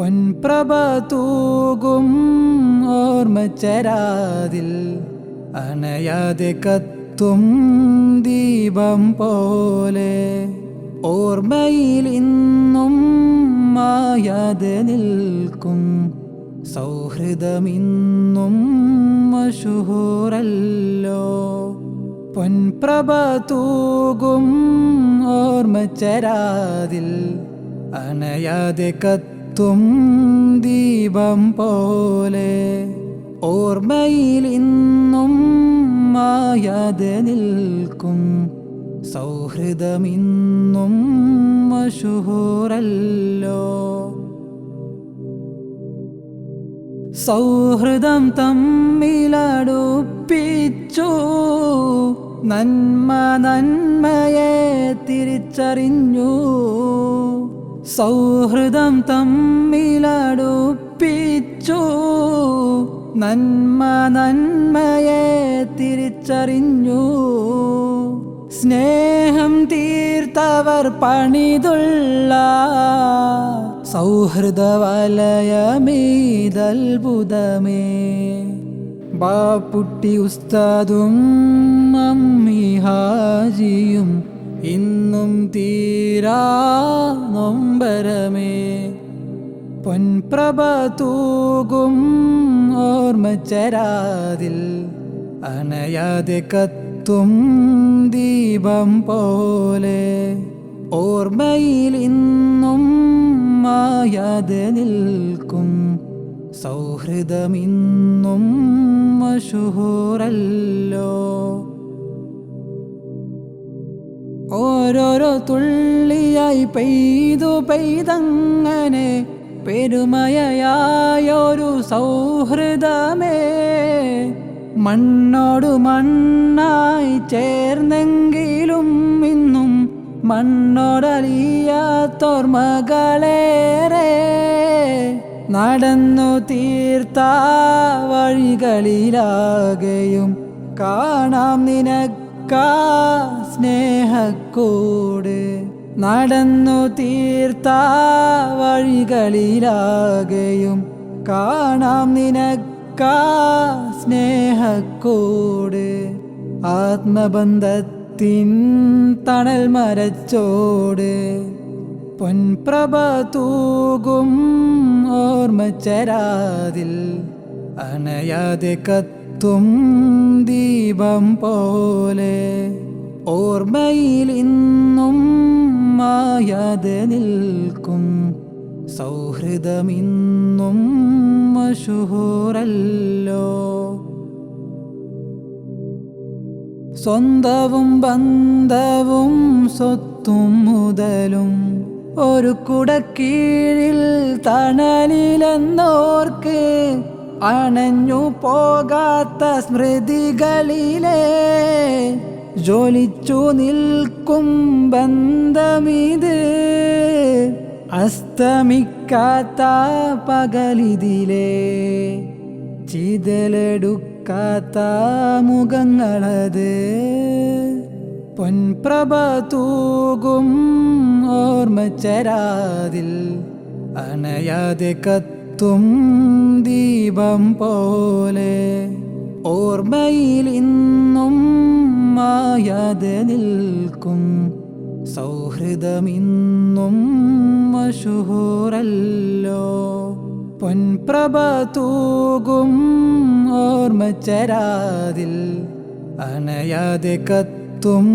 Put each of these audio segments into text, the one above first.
പൊൻപ്രഭ തൂകും ഓർമ്മച്ചരാതിൽ അണയാതെ കത്തും ദീപം പോലെ ഓർമ്മയിൽ ഇന്നും മായാതെ നിൽക്കും സൗഹൃദമിന്നും മഷുഹൂറല്ലോ പൊൻപ്രഭ തൂകും ഓർമ്മച്ചരാതിൽ അണയാതെ കത്തും ദീപം പോലെ ഓർമ്മയിൽ ഇന്നും മായാതെ നിൽക്കും. സൗഹൃദമിന്നും മഷുഹൂറല്ലോ സൗഹൃദം തമ്മിലടുപ്പിച്ചു. നന്മ നന്മയെ തിരിച്ചറിഞ്ഞു. സൗഹൃദം തമ്മിലടുപ്പിച്ചു. നന്മ നന്മയെ തിരിച്ചറിഞ്ഞു. സ്നേഹം തീർത്തവർ പണിതുള്ള സൗഹൃദ വലയമീതത്ഭുതമേ ബാപ്പുട്ടി ഉസ്താദും അമ്മി ഹാജിയും ഇന്നും തീരാ നൊമ്പരമേ. പൊൻപ്രഭ തൂകും ഓർമ്മച്ചരാതിൽ അനയാതെ കത്തും ദീപം പോലെ. ഓർമ്മയിൽ ഇന്നും മായാതെ നിൽക്കും സൗഹൃദമിന്നും മഷൂറല്ലോ ഓരോരോ തുള്ളിയായി പെയ്തു പെയ്തങ്ങനെ പെരുമയായൊരു സൗഹൃദമേ. മണ്ണോടു മണ്ണായി ചേർന്നെങ്കിലും ഇന്നും മണ്ണോടലിയാത്തോർമകളേറെ നടന്നു തീർത്ത വഴികളിലാകെയും കാണാം നിനക്കാ സ്നേഹക്കൂട് നടന്നു തീർത്ത വഴികളിലാകെയും. കാണാം നിനക്കാ സ്നേഹക്കൂട്. ആത്മബന്ധത്തിൻ തണൽ മരച്ചോട്. പൊൻപ്രഭ തൂകും ഓർമ്മച്ചരാതിൽ അണയാതെ കത്തും ദീപം പോലെ ഓർമ്മയിൽ ഇന്നും മായാതെ നിൽക്കും. സൗഹൃദമിന്നും മഷുഹൂറല്ലോ സ്വന്തവും ബന്ധവും സ്വത്തും മുതലും ഒരു കുടക്കീഴിൽ തണലിലെന്നോർക്ക് അണഞ്ഞു പോകാത്ത സ്മൃതികളിലെ ജോലിച്ചു നിൽക്കും ബന്ധമിത്. അസ്തമിക്കാത്ത പകലിതിലെ ചിതലെടുക്കാത്ത മുഖങ്ങളത്. പൊൻപ്രഭ തൂകും ഓർമ്മച്ചരാതിൽ അണയാതെ കത്തും ദീപം പോലെ ഓർമ്മയിൽ ഇന്നും മായാതെ നിൽക്കും. സൗഹൃദമിന്നും മഷൂറല്ലോ പൊൻപ്രഭ തൂകും ഓർമ്മച്ചരാതിൽ അണയാതെ കത്തും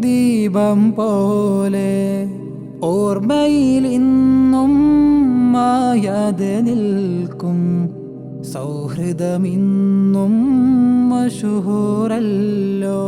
ദീപം പോലെ ഓർമ്മയിൽ ഇന്നും മായാതെ നിൽക്കും. സൗഹൃദമിന്നും മഷൂറല്ലോ